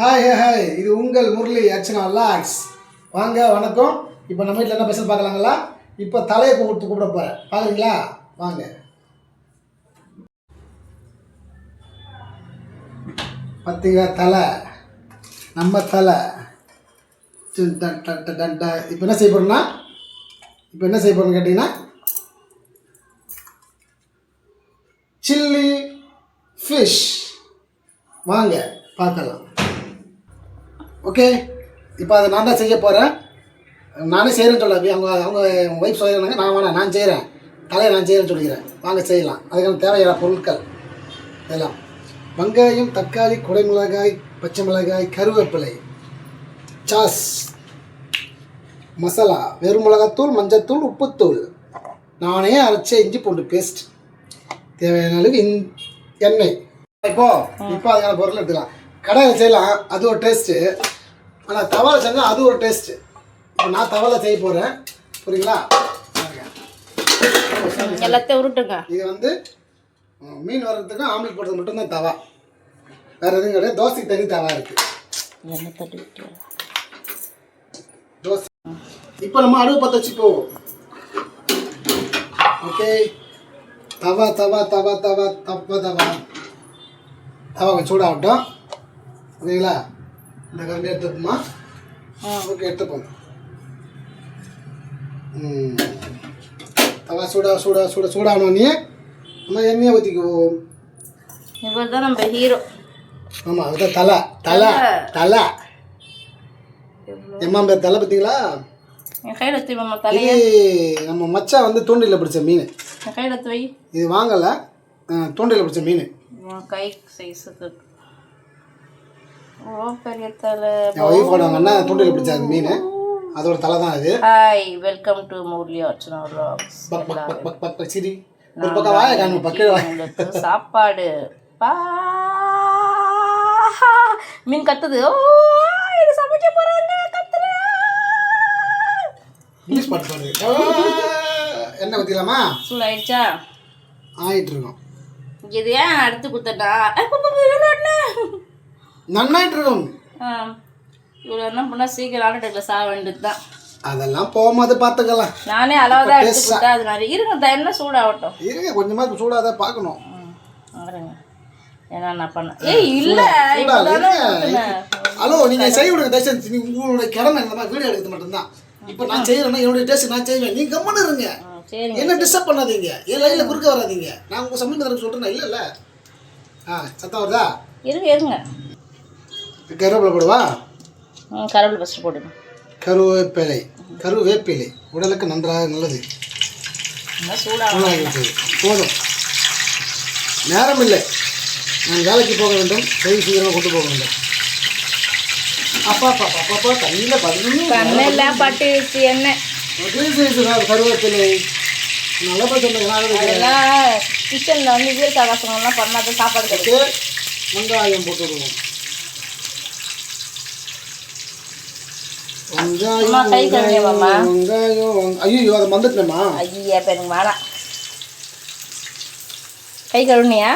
Hi hi hi இது உங்கள் முரளி அர்ச்சனா லாக்ஸ் வாங்க வணக்கம். இப்போ நம்ம வீட்டில் என்ன ஸ்பெஷல் பார்க்கலாங்களா? இப்போ தலையை கூப்பிட்டு கூப்பிட போகிறேன் பார்க்குறீங்களா வாங்க. பார்த்தீங்களா தலை? நம்ம தலை. இப்போ என்ன செய்ய போகிறோம்னா இப்போ என்ன செய்ய போகிறோம்னு கேட்டிங்கன்னா சில்லி ஃபிஷ் வாங்க பார்க்கலாம். ஓகே இப்போ அதை நான் தான் செய்ய போகிறேன் நானே செய்கிறேன்னு சொல்ல அவங்க அவங்க ஒய்ஃப் சொல்லிடுறாங்க நான் வேணாம் நான் செய்கிறேன் தலையை நான் செய்கிறேன்னு சொல்லிக்கிறேன். வாங்க செய்யலாம். அதுக்கான தேவையான பொருட்கள் எல்லாம். வெங்காயம் தக்காளி குடைமிளகாய் பச்சை மிளகாய் கருவேப்பிலை சாஸ் மசாலா வெறும் மிளகாத்தூள் மஞ்சத்தூள் உப்புத்தூள். நானே அரைச்ச இஞ்சி பூண்டு பேஸ்ட் தேவையான அளவு இன் எண்ணெய். இப்போ இப்போ அதுக்கான பொருள் எடுத்துக்கலாம். கடையில் செய்யலாம் அது ஒரு டேஸ்ட்டு ஆனால் தவால செஞ்சால் அது ஒரு டேஸ்ட்டு இப்போ நான் தவால செய்ய போகிறேன் புரியுங்களா? பாருங்க. எல்லாத்தையும் உருட்டுங்க. இது வந்து மீன் வர்றதுக்கும் ஆம்லெட் போடுறது மட்டும்தான் தவா. வேறு எதுவும் கிடையாது. தோசைக்கு தனி தவா இருக்குது தோசை. இப்போ நம்ம அடுவு பற்ற வச்சுக்குவோம் ஓகே தவா தவா தவா தவா தப்பா தவா. தவா கொஞ்சம் சூடாகட்டும். ஓகேங்களா இந்த கரண்டி எடுத்துப்போமா ஓகே எடுத்துப்போம். தவா சூடா சூடா சூடா சூடானோடனே நம்ம எண்ணெயை ஊற்றிக்குவோம் இவர் தான் நம்ம ஹீரோ ஆமாம் அதுதான் தலை. தலை தலை. எம்மா பேர் தலை பார்த்தீங்களா? நம்ம மச்சான் வந்து தூண்டில பிடிச்ச மீன். இது வாங்கலை. தூண்டில பிடிச்ச மீன். கை சைஸுக்கு ஓ பெரிய தலை. அவங்க அண்ணன் தூண்டில பிடிச்ச அந்த மீன். அதோட தலை தான் இது hi welcome to Murali Archana vlogs. பக் பக் பக் பக் பக் பக் சிரி. ஒரு பக்கம் வாய வாய. உங்களுக்கு சாப்பாடு. பா மீன் கத்துது. ஓ இது சமைக்க போறாங்க கத்துறேன் இங்கிலீஷ் பாட்டு பாடு. எண்ணெய் ஊற்றிக்கலாமா சூடாயிடுச்சா? ஆயிட்டு இருக்கோம். இது ஏன் அடுத்து குத்தட்டா இவ்வளோ என்ன? நன்னாயிட்டு இருக்கும் இவ்வளோ என்ன பண்ணால் சீக்கிரம் ஆலோட்டில் சாக வேண்டியது தான் அதெல்லாம் போகும்போது பார்த்துக்கலாம் நானே அளவாக தான் எடுத்து கொடுத்தா அது நிறைய இருங்க என்ன சூடாகட்டும். இருங்க கொஞ்சமாக சூடாக தான் பார்க்கணும். ஏன்னா நான் பண்ணேன் ஏய் இல்லை. ஹலோ நீங்கள் செய்ய விடுங்க தயவுசெய்து நீங்க உங்களுடைய கடமை இந்த மாதிரி வீடியோ எடுக்கிறது மட்டும்தான். இப்போ நான் செய்யறேன்னா என்னுடைய டேஸ்ட் நான் செய்வேன். நீங்க கம்மனு இருங்க. என்ன டிஸ்டர்ப் பண்ணாதீங்க. என் லைனில் குறுக்க வராதீங்க. நான் உங்கள் சமையல் சொல்கிறேன் இல்லைல்ல. ஆ சத்தம் வருதா? இருங்க இருங்க. கருவேப்பிலை போடுவா? கருவேப்பிலை ஃபஸ்ட்டு போடுங்க. கருவேப்பிலை. கருவேப்பிலை. உடலுக்கு நன்றாக நல்லது. போதும். நேரம் இல்லை நான் வேலைக்கு போக வேண்டும். செய்தி சீக்கிரமாக கொண்டு போக வேண்டும். அப்பா அப்பா அப்பா அப்பா தண்ணியில் பதினொன்று கண்ணெல்லாம் பட்டுச்சு எண்ணெய் கருவேப்பிலை. நல்லா அதெல்லாம் கிச்சனில் வந்து ஆகாசங்கள்லாம் பண்ணாத சாப்பாடு கிடைக்கும். வெங்காயம் போட்டு விடுவோம் வெங்காயம் ஐயோ அதை மறந்துட்டேம்மா. ஐயா எனக்கு வேணாம் கை கழுவுனியா?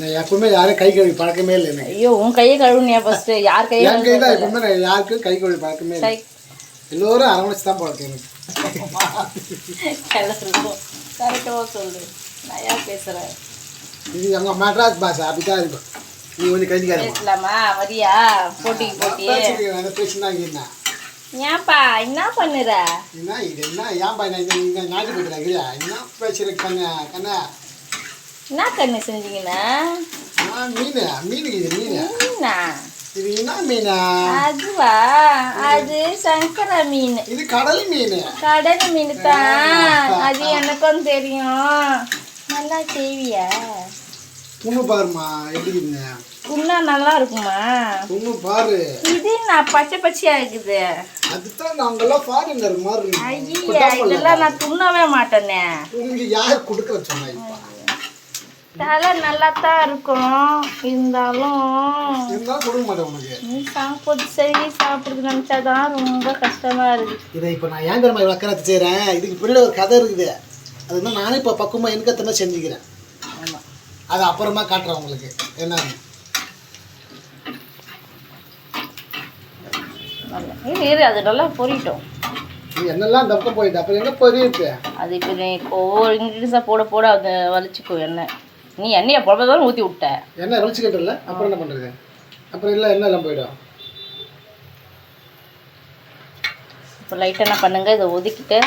நான் எப்பவுமே யாரும் கை கழுவி பழக்கமே இல்லை ஐயோ உன் கையை கழுவுனியா ஃபர்ஸ்ட் யார் கையை கை தான் எப்பவுமே யாருக்கும் கை கழுவி பழக்கமே இல்லை. எல்லோரும் அரவணைச்சு தான் பழக்கம் எனக்கு. கரெக்டாக சொல்லு. நான் யார் பேசுகிறேன் இது எங்கள் மெட்ராஸ் பாஷை அப்படி தான் இருக்கும். நீ வந்து கழிக்காரமா பேசலாமா? வரியா? போட்டிக்கு போட்டி பேசினாங்க என்ன? ஏன்பா என்ன பண்ணுற? என்ன இது என்ன? ஏன்பா நான் இந்த நாட்டு போயிட்டு என்ன பேசுகிற கண்ணா கண்ணா? என்ன கண்ணு செஞ்சீங்கன்னா மீன் மீன் இது மீன். மீனா? இது என்ன மீனா? அதுவா? அது சங்கர மீன். இது கடல் மீன். கடல் மீன் தான். அது எனக்கும் தெரியும். நல்லா செய்வியா? துண்ணு பாருமா எப்படி இருக்குங்க இன்னும் நல்லா இருக்குமா? துண்ணு பாரு. இது நான் பச்சை பச்சையா இருக்குது. அதுதான் நாங்கெல்லாம் ஃபாரினர் மாதிரி ஐயா இதெல்லாம் நான் துண்ணவே மாட்டேனே. உங்களுக்கு யார் கொடுக்குற சொன்னா இப்போ தலை நல்லா தான் இருக்கும். இருந்தாலும் இருந்தாலும் கொடுக்க மாட்டேன் உனக்கு நீ சாப்பிட்டு சரி சாப்பிடுறது நினச்சாதான் ரொம்ப கஷ்டமா இருக்கு. இதை இப்போ நான் ஏன் தெரியுமா இவ்வளோ கராத்து செய்கிறேன் இதுக்கு பின்னாடி ஒரு கதை இருக்குது. அது வந்து நானே இப்போ பக்குவமாக எனக்கு மாதிரி செஞ்சுக்கிறேன். ஆமாம் அது அப்புறமா காட்டுறேன் உங்களுக்கு. நல்லா இரு இரு அது நல்லா பொரியட்டும். நீ என்னெல்லாம் பக்கம் போயிட்டு அப்புறம் எங்கே போயிருக்கு அது இப்போ நீ ஒவ்வொரு இன்க்ரீடியன்ஸாக போட போட அது வலிச்சுக்கும் எண்ணெய் நீ எண்ணெயை புடவை ஊற்றி விட்ட. என்ன வெளிச்சிக்கிட்டு இல்லை அப்புறம் என்ன பண்ணுறது அப்புறம் இல்லை என்ன எல்லாம் போயிடும். இப்போ லைட்டாக என்ன பண்ணுங்க இதை ஒதுக்கிட்டு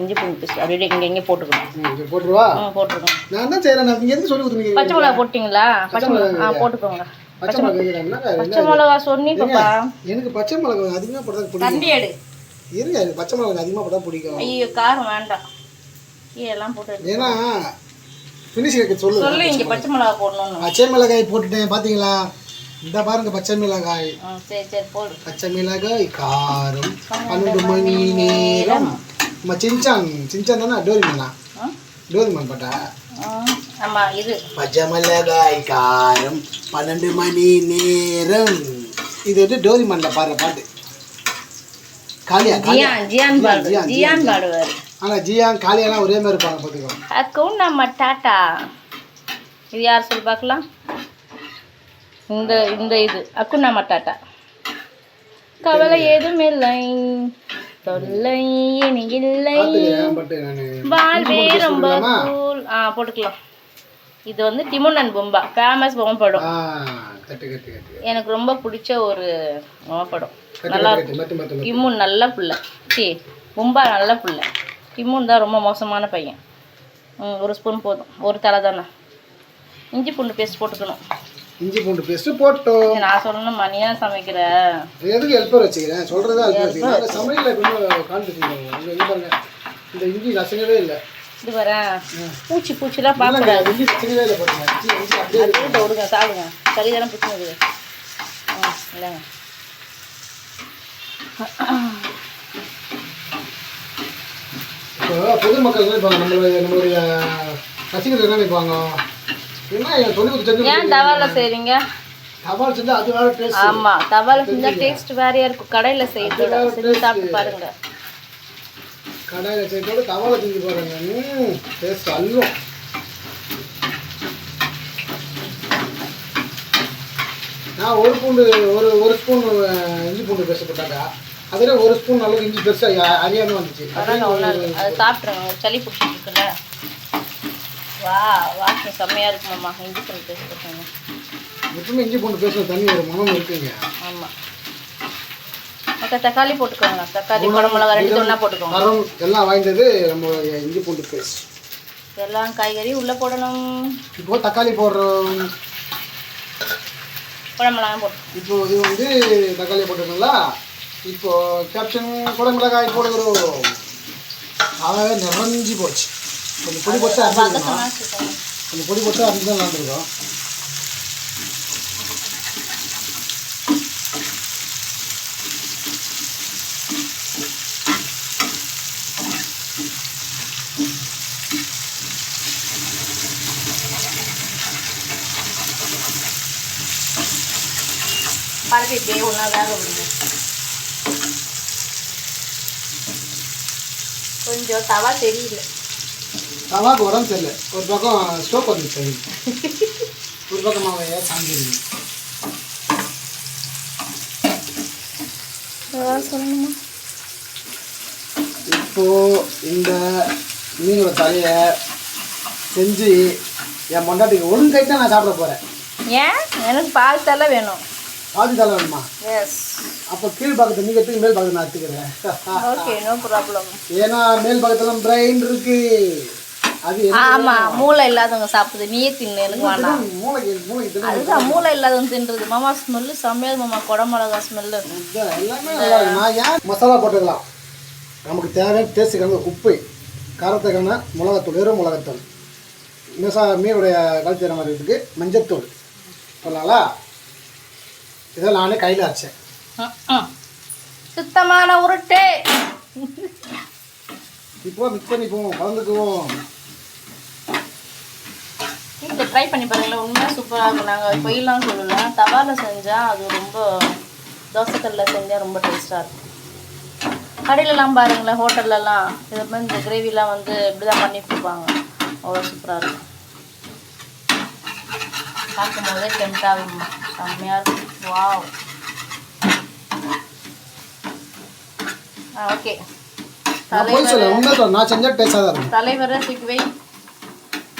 இஞ்சி பூண்டு பேஸ்ட் அப்படியே இங்கே இங்கே போட்டுக்கணும். போட்டுருவா? போட்டுருக்கோம் நான் தான் செய்கிறேன் நான் எதுக்கு சொல்லி கொடுத்துருக்கீங்க பச்சை மிளகா போட்டிங்களா? பச்சை மிளகா ஆ போட்டுக்கோங்க. பச்சை மிளகா பச்சை மிளகா சொன்னீங்கப்பா எனக்கு பச்சை மிளகா அதிகமாக போட்டா பிடிக்கும். கண்டி எடு. இருங்க பச்சை மிளகா அதிகமாக போட்டா பிடிக்கும். ஐயோ காரம் வேண்டாம். இதெல்லாம் போட்டு. ஏன்னா ஃபினிஷ் கேட்க சொல்லு. சொல்லு இங்கே பச்சை மிளகா போடணும்னு. பச்சை மிளகாய் போட்டுட்டேன் பார்த்தீங்களா இந்த பாருங்க பச்சை மிளகாய். ம் சரி சரி போடு. பச்சை மிளகாய் காரம் பன்னெண்டு மணி நேரம். நம்ம சின்சான் சின்சான் தானே டோரிமேனா? ம் டோரிமேன் பாட்டா? பச்சை மிளகாய் காரம் பன்னெண்டு மணி நேரம். இது வந்து டோரிமேனில் பாடுற பாட்டு. ஜியான் பாடு ஜியான், ஜியான். பாடுவார். ஆனால் ஜியான் காளியாலாம் ஒரே மாதிரி இருப்பாங்க பார்த்துக்கோ. அக்கும் நம்ம டாட்டா. இது யார் சொல்லி பார்க்கலாம்? இந்த இந்த இது. அக்கு நம்ம டாட்டா. கவலை ஏதும் இல்லை. தொல்லை இனி இல்லை. வாழ்வே ரொம்ப கூல் ஆ போட்டுக்கலாம். இது வந்து டிமுன் அண்ட் பொம்பா. ஃபேமஸ் பொம்மை படம். ஆ கட்டு கட்டு கட்டு. எனக்கு ரொம்ப பிடிச்ச ஒரு பொம்மை படம். கட்டு நல்லா மத்து டிமுன் நல்ல புள்ள. சி பொம்பா நல்ல புள்ள. டிமுன் தான் ரொம்ப மோசமான பையன். ஒரு ஸ்பூன் போதும். ஒரு தலை தானே? இஞ்சி பூண்டு பேஸ்ட் போட்டுக்கணும். இஞ்சி பூண்டு பேஸ்ட்டு போட்டோம். நான் சொல்லணும் மணியாக சமைக்கிற? எதுக்கு ஹெல்ப்பர் வச்சுக்கிறேன்? ஹெல்ப்பர் கொஞ்சம் இது பாருங்க. இந்த இஞ்சி ரசங்கவே இல்லை. இது வரேன் பூச்சி பூச்சிலாம் பார்க்கக்கூடாது. இஞ்சி இல்லை பாருங்க விடுங்க சாப்பிடுங்க. சரி தானே பிடிச்சிருக்குது ம் இல்லைங்க இப்போ பொதுமக்கள் என்ன நினைப்பாங்க நம்மளுடைய நம்மளுடைய ரசிகர்கள் என்ன நினைப்பாங்க? என்ன கொடுத்து செஞ்சு ஏன் தவால செய்கிறீங்க தபால் செஞ்சு அது வேறு டேஸ்ட் தவால செஞ்சால் டேஸ்ட் வேறையா இருக்கும். கடையில் செஞ்சு சாப்பிட்டு பாருங்க. கடாயில் செய்யறதோட தவாலை செஞ்சு பாருங்க. டேஸ்ட் அல்லும் நான் ஒரு பூண்டு ஒரு ஒரு ஸ்பூன் இஞ்சி பூண்டு பேஸ்ட் போட்டாக்கா அதில் ஒரு ஸ்பூன் அளவுக்கு இஞ்சி பெருசாக அறியாமல் வந்துச்சு. அதை சாப்பிட்ருங்க சளி பிடிச்சிருக்குல்ல வா வாசனை செம்மையாக இருக்குமாம்மா இஞ்சி பண்ணி பேஸ்ட் போட்டுங்க எப்பவுமே இஞ்சி பூண்டு பேஸ்ட் தண்ணி ஒரு மனம் இருக்குங்க. ஆமாம் மற்ற தக்காளி போட்டுக்கோங்க. தக்காளி குடமிளகா ரெண்டு ஒன்றா போட்டுக்கோங்க. மரம் எல்லாம் வாய்ந்தது நம்மளுடைய இஞ்சி பூண்டு பேஸ்ட். எல்லாம் காய்கறி உள்ளே போடணும். இப்போ தக்காளி போடுறோம். குடமிளகா போட்டு. இப்போ இது வந்து தக்காளி போட்டுருங்களா இப்போ கேப்ஷன் கூட மிளகாய் போடுகிறோம் அதாவது நிறைஞ்சி போச்சு கொஞ்சம் பொடி போட்டு அரைஞ்சிருக்கணும் கொஞ்சம் பொடி போட்டு அரைஞ்சி தான் விளாண்டுருக்கோம் பரப்பி இப்படியே ஒன்றா வேக விடுங்க கொஞ்சம் தவா தெரியல. தவாக்கு உடம்பு சரியில்லை. ஒரு பக்கம் ஸ்டோக் வந்துச்சு. ஒரு பக்கம் மாவையா சாஞ்சிருங்க சொல்லணுமா? இப்போ இந்த மீனோட தலையை செஞ்சு என் பொண்டாட்டிக்கு ஒழுங்கு கை தான் நான் சாப்பிட போகிறேன் ஏன்? எனக்கு பால் தலை வேணும். பாதி தலை வேணுமா எஸ் அப்போ கீழ் பாக்கத்தை நீ எடுத்துக்க மேல் பாக்கத்தை நான் எடுத்துக்கிறேன். ஓகே நோ ப்ராப்ளம் ஏன்னா மேல் பக்கத்துல பிரெயின் இருக்கு. அது ஆமாம் மூளை இல்லாதவங்க சாப்பிடுது. நீயே தின்னு எனக்கு வேண்டாம். மூளைக்கு. அதுதான் மூளை இல்லாதவங்க தின்றது. மாமா ஸ்மெல்லு சமையல் மாமா குடமிளகா ஸ்மெல்லு எல்லாமே. நான் ஏன் மசாலா போட்டுக்கலாம் நமக்கு தேவையான டேஸ்ட்டுக்கான உப்பு காரத்துக்கான மிளகாத்தூள் வெறும் மிளகாத்தூள். மிசா மீனுடைய கழுத்து மாதிரி இருக்குது மஞ்சத்தூள். சொல்லலாங்களா இதை நானே கையில் அரைச்சேன். சுத்தமான உருட்டு. இப்போ மிக்ஸ் பண்ணிப்போம் கலந்துக்குவோம். வீட்டில் ட்ரை பண்ணி பாருங்களேன். உண்மையாக சூப்பராக இருக்கும். நாங்கள் பொய்லாம் சொல்லல. தவாவில் செஞ்சால் அது ரொம்ப தோசைக்கல்லில் செஞ்சால் ரொம்ப டேஸ்ட்டாக இருக்கும். கடையிலலாம் பாருங்களேன் ஹோட்டல்லலாம். இது மாதிரி இந்த கிரேவிலாம் வந்து இப்படி தான் பண்ணி கொடுப்பாங்க அவ்வளோ சூப்பராக இருக்கும். பார்க்கும் போதே டெம்ட் ஆகும்மா செம்மையாக இருக்கும். வாவ் ஆ ஓகே போய் சொல்ல உண்மை சொல்ல நான் செஞ்சா டேஸ்டாக இருக்கும். தலைவரை தூக்கி வை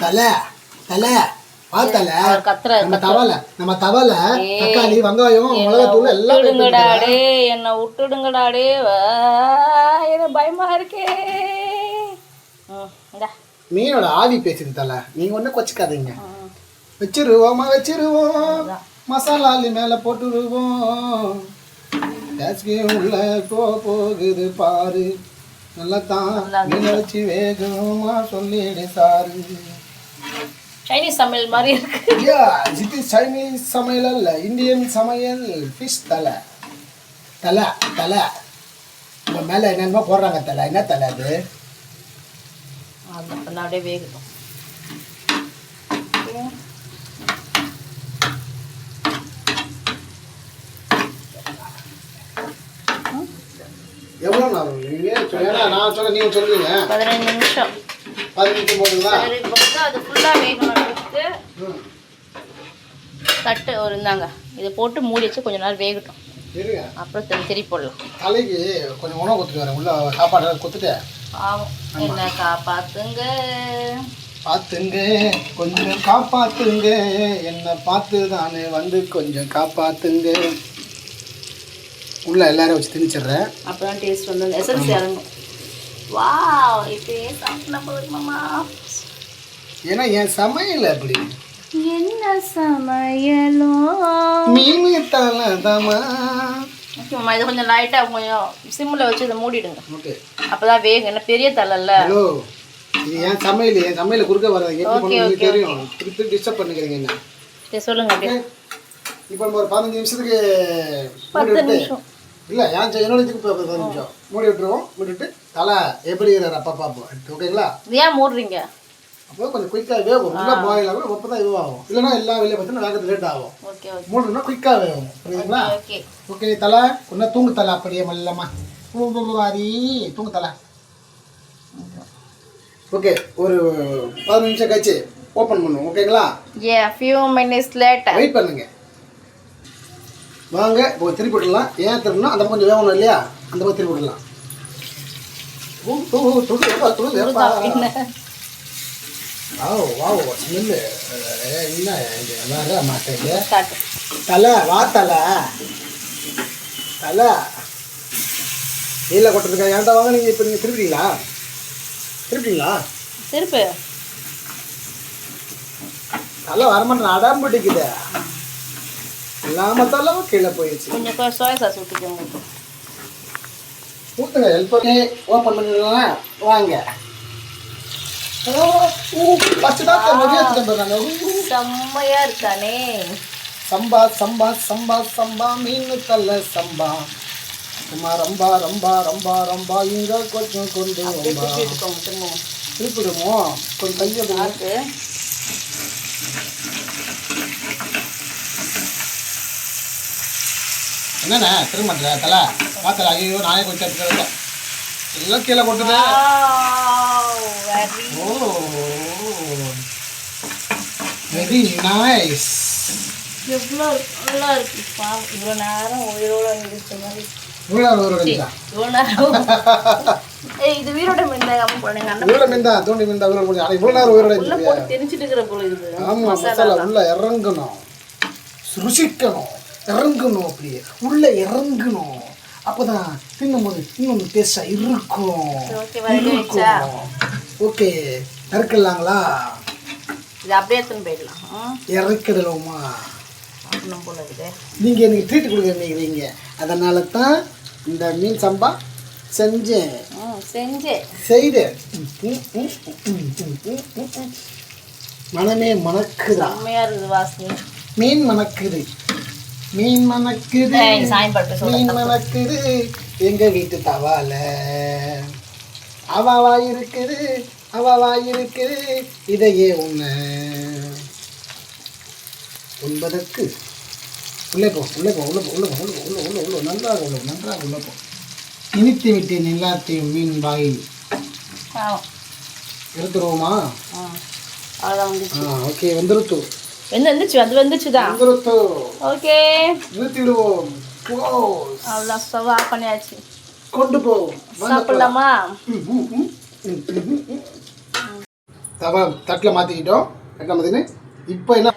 தலை தலை வா தலை. அவர் கத்துற நம்ம தவலை நம்ம தவலை ஏய். தக்காளி வெங்காயம் மிளகாத்தூள் எல்லாம் போட்டு விட்டுடுங்கடா வச்சிருக்கேன். டே என்னை விட்டுடுங்கடா டே வா, எனக்கு பயமா இருக்கே. மீனோட ஆவி பேசுது தலை. நீங்க ஒன்றும் கொச்சிக்காதீங்க. வச்சிருவோமா வச்சிருவோம். மசாலாலி மேலே போட்டுருவோம். டேஸ்கி உள்ள போ போகுது பாரு. நல்லா தான் வேகமா சொல்லிடு சாரு. சைனீஸ் சமையல் மாதிரி இருக்கு. இது சைனீஸ் சமையல் அல்ல இந்தியன் சமையல். ஃபிஷ் தலை. தலை தலை. உங்க மேலே என்னென்னமோ போடுறாங்க தலை. என்ன தலை அது? அது அப்போ அப்படியே வேகட்டும் ஓகே. ஏன்னா நான் சொல்ல நீங்கள் சொல்லுவீங்க. பதினஞ்சு நிமிஷம். பதினஞ்சு அது ஃபுல்லாக வேகணும் எடுத்து ம். தட்டு ஒரு இந்தாங்க இதை போட்டு மூடி வச்சு கொஞ்ச நேரம் வேகட்டும். அப்புறம் திருப்பி போடலாம். தலைக்கு கொஞ்சம் உணவு கொடுத்துட்டு வரேன். உள்ள சாப்பாடு கொடுத்துட்டு. ஆகும் என்ன காப்பாத்துங்க? பார்த்துங்க கொஞ்சம் காப்பாத்துங்க. என்னை பார்த்து தானே வந்து கொஞ்சம் காப்பாத்துங்க. உள்ள எல்லாரும் வச்சு திணிச்சிடுறேன். அப்பதான் டேஸ்ட் வந்து எசன்ஸ் இறங்கும். வாவ் இப்பயே சாப்பிட்டா போதுமாமா ஏன்னா என் சமையல் அப்படி. என்ன சமையலோ? மீன் தலதமா ஓகேம்மா இதை கொஞ்சம் லைட்டாக கொஞ்சம் சிம்மில் வச்சு இதை மூடிடுங்க. ஓகே. அப்பதான் வேகும். என்ன பெரிய தலைல்ல ஹலோ இது என் சமையல் என் சமையல குறுக்க வராது. okay, தெரியும். திருப்பி டிஸ்டர்ப் பண்ணுறீங்க என்ன. சரி சொல்லுங்க அப்படியே. இப்போ நம்ம ஒரு பதினஞ்சு நிமிஷத்துக்கு பத்து நிமிஷம். இல்லை ஏன் செ- என்னோட இதுக்கு இப்போ பதினஞ்சு நிமிஷம். மூடி விட்டுருவோம். மூடிட்டு தலை எப்படி இருக்கிறார் அப்பா பார்ப்போம் ஓகேங்களா ஏன் மூடுறீங்க? அப்போ கொஞ்சம் குயிக்காக வேகும். நல்லா பாயில் ஆகும் அப்போ தான் இதுவாகும். இல்லைன்னா எல்லா வெளியே பார்த்தீங்கன்னா வேகத்தில் லேட் ஆகும். மூணுனா குயிக்காக வேகும். புரியுதுங்களா? ஓகே தலை. கொஞ்சம் தூங்கு தலை அப்படியே மெல்லமா. வாரி. தூங்கு தலை. ஓகே ஒரு பதினஞ்சு நிமிஷம் கழிச்சு ஓப்பன் பண்ணுவோம். ஓகேங்களா a few minutes later wait பண்ணுங்க. வாங்க இப்போ திருப்பி விடலாம் ஏன் திரும்பினா அந்த கொஞ்சம் வேகணும் இல்லையா? அந்த பக்கம் திருப்பி விடலாம் தலை. வா தலை. தலை. கீழே கொட்டுறதுக்கா? ஏன்டா வாங்க? நீங்கள் இப்போ நீங்கள் திருப்பிட்டீங்களா? திருப்பிட்டீங்களா? திருப்பு. தலை வரமாட்டேன் அடம் பிடிக்குது. தலை கீழே போயிடுச்சு கொஞ்சம் சோயா சாஸ் ஊற்றிக்கோங்க ஊற்றுங்க ஹெல்ப் பண்ணி ஓப்பன் பண்ணிடலாம் வாங்க. செம்மையா இருக்கானே. சம்பா சம்பா சம்பா சம்பா மீன் தலை சம்பா. அம்மா ரம்பா ரம்பா ரம்பா ரம்பா இங்க கொஞ்சம் கொண்டு திருப்பிடுமோ கொஞ்சம் கையை விடுங்க. பார்த்து என்னண்ணே? திரும்ப தலை? பார்த்தல ஐயோ நானே கொஞ்சம் எடுத்துக்கிறேன் எல்லாம் கீழே கொட்டுறேன் வெரி ஓ வெரி நைஸ் எவ்வளோ நல்லா இருக்கு பாவம். இவ்வளோ நேரம் உயிரோட இருந்துச்சு மாதிரி. இது உயிரோட மீன் போடுங்க அண்ணன். இவ்வளோ மீன் தான் தூண்டி மீன் தான் ஆனால் இவ்வளோ நேரம் உயிரோட தெரிஞ்சிட்டு இருக்கிற போல இருக்குது. ஆமாம் மசாலா உள்ள இறங்கணும். ருசிக்கணும். இறங்கணும் அப்படியே. உள்ள இறங்கணும். அப்போதான் தின்னும்போது இன்னும் டேஸ்டாக இருக்கும். ஓகே இறக்கலாங்களா இது அப்படியே எடுத்துன்னு போயிடலாம். இறக்கிடலாமா? போல இருக்குது. நீங்கள் எனக்கு ட்ரீட் நினைக்கிறீங்க அதனால தான் இந்த மீன் சம்பா செஞ்சேன். செஞ்சேன். செய்தேன். மனமே மணக்குதா. இருக்குது வாசனை. மீன் மணக்குது. மீன் மணக்குது. மீன் மணக்குது. எங்க வீட்டு தவால. அவாவா இருக்குது அவாவா இருக்குது. இதையே உன்ன உண்பதற்கு. உள்ளே போ உள்ளே போ உள்ளே போ உள்ளே போ உள்ளே உள்ளே உள்ள உள்ள நன்றாக உள்ள நன்றாக உள்ள போ. இனித்து விட்டேன் எல்லாத்தையும் மீன் வாயில். எடுத்துருவோமா? ஆ ஓகே வந்துருத்து வெந்து வந்துச்சு? அது வந்துச்சு தான் வந்துருத்து ஓகே. நிறுத்திடுவோம். அவ்வளோ ஸ்டவ் ஆஃப் பண்ணியாச்சு. கொண்டு போ. வந்து சாப்பிடலாமா. தவா தட்டில் மாற்றிக்கிட்டோம் தட்டில் மாற்றின்னு இப்போ என்ன?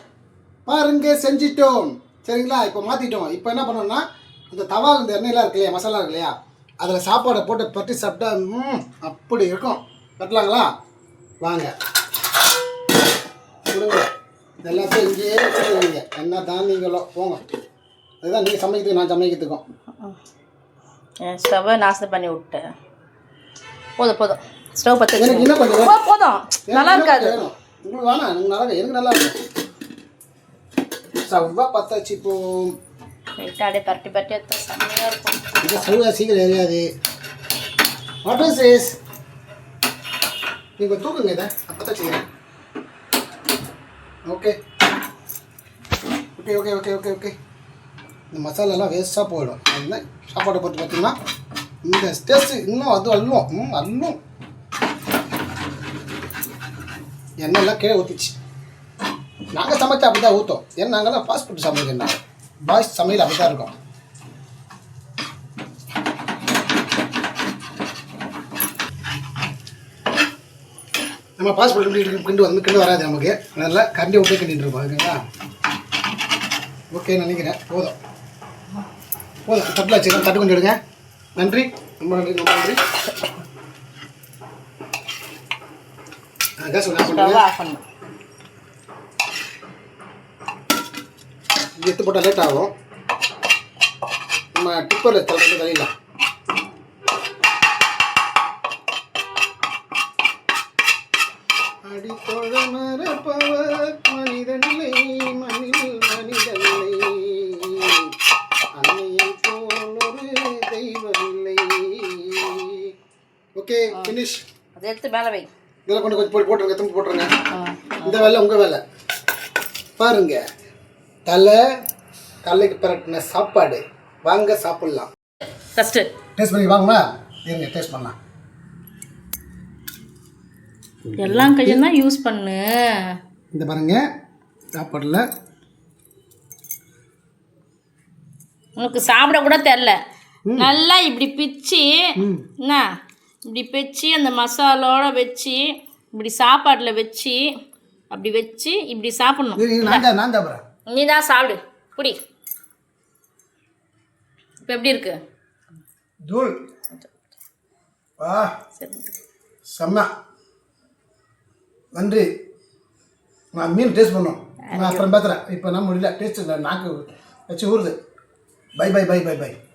பாருங்க செஞ்சிட்டோம். சரிங்களா? இப்போ மாற்றிட்டோம் இப்போ என்ன பண்ணோம்னா இந்த தவா இந்த எண்ணெயெல்லாம் இருக்கு இல்லையா மசாலா இருக்கு இல்லையா அதில் சாப்பாடை போட்டு பட்டி சாப்பிட்டா ம் அப்படி இருக்கும். கட்டலாங்களா? வாங்க. எல்லாத்தையும் இங்கேயே வச்சுருவீங்க என்ன தான் நீங்களோ போங்க. அதுதான் நீங்கள் சமைக்கிறதுக்கு நான் சமைக்கிறதுக்கும். என் ஸ்டவ்வை நாசம் பண்ணி விட்டேன். போதும் போதும். ஸ்டவ் பற்ற எனக்கு வச்சு இன்னும் கொஞ்சம் வேணும். போ- போதும். நல்லா இருக்காது. உங்களுக்கு வேணாம். எனக்கு நல்லா. எனக்கு நல்லா இருக்கும் சவ்வா பற்ற வச்சுப்போம். லைட்டாக அப்படியே பரட்டி பரட்டி எடுத்தா செம்மையாக இருக்கும். இது சவ்வா சீக்கிரம் எரியாது. வாட் இஸ் இஸ் நீங்கள் தூக்குங்க இதை. அப்போ வச்சுக்கிறேன் okay okay okay okay okay okay இந்த மசாலாலாம் வேஸ்ட்டாக போயிடும். அதுதான் சாப்பாடை பொறுத்து பார்த்தீங்கன்னா இந்த டேஸ்ட்டு இன்னும் அது அல்லும் ம் அல்லும் எண்ணெய்லாம் கீழே ஊற்றிச்சு நாங்கள் சமைச்சா அப்படி தான் ஊற்றோம் ஏன்னா நாங்கள்லாம் ஃபாஸ்ட் ஃபுட் சமைக்கிறோம் பாய்ஸ் சமையல் அப்படி தான் இருக்கும். நம்ம ஃபாஸ்ட் ஃபுட் கிண்டி வந்து கிண்டு வராது நமக்கு. அதனால் கண்டி விட்டே கிண்டிட்டு இருப்போம் ஓகேங்களா? ஓகே நினைக்கிறேன். போதும். போதும். தட்டில் வச்சுக்கிறேன். தட்டு கொஞ்சம் எடுங்க. நன்றி. ரொம்ப நன்றி ரொம்ப நன்றி. கேஸ் எடுத்து போட்டால் லேட் ஆகும். நம்ம டிப்பரில் தலை கழியலாம் அடித்தொழ மரப்பவர் மனிதனில்லை மண்ணில் மனிதனில்லை. அன்னையை போல் ஒரு தெய்வமில்லை. ஓகே ஃபினிஷ் அதை எடுத்து மேலே வை. இதெல்லாம் கொண்டு கொஞ்சம் போட்டு போட்டுருங்க திரும்ப போட்டுருங்க. இந்த வேலை உங்கள் வேலை. பாருங்க தலை தலைக்கு பரட்டின சாப்பாடு. வாங்க சாப்பிட்லாம். ஃபஸ்ட்டு டேஸ்ட் பண்ணி வாங்கம்மா? இருங்க டேஸ்ட் பண்ணலாம். எல்லாம் கையும் தான் யூஸ் பண்ணு. இந்த பாருங்க சாப்பாடில். உனக்கு சாப்பிட கூட தெரில நல்லா இப்படி பிச்சு என்ன இப்படி பிச்சு அந்த மசாலோட வச்சு இப்படி சாப்பாட்டில் வச்சு அப்படி வச்சு இப்படி சாப்பிடணும். நீ தான் சாப்பிடு. குடி. இப்போ எப்படி இருக்கு? தூள். செம்ம. நன்றி. நான் மீன் டேஸ்ட் பண்ணோம் நான் அப்புறம் பேசுகிறேன் இப்போ நான் முடியல. டேஸ்ட் நாக்கு வச்சு ஊறுது. Bye bye bye bye bye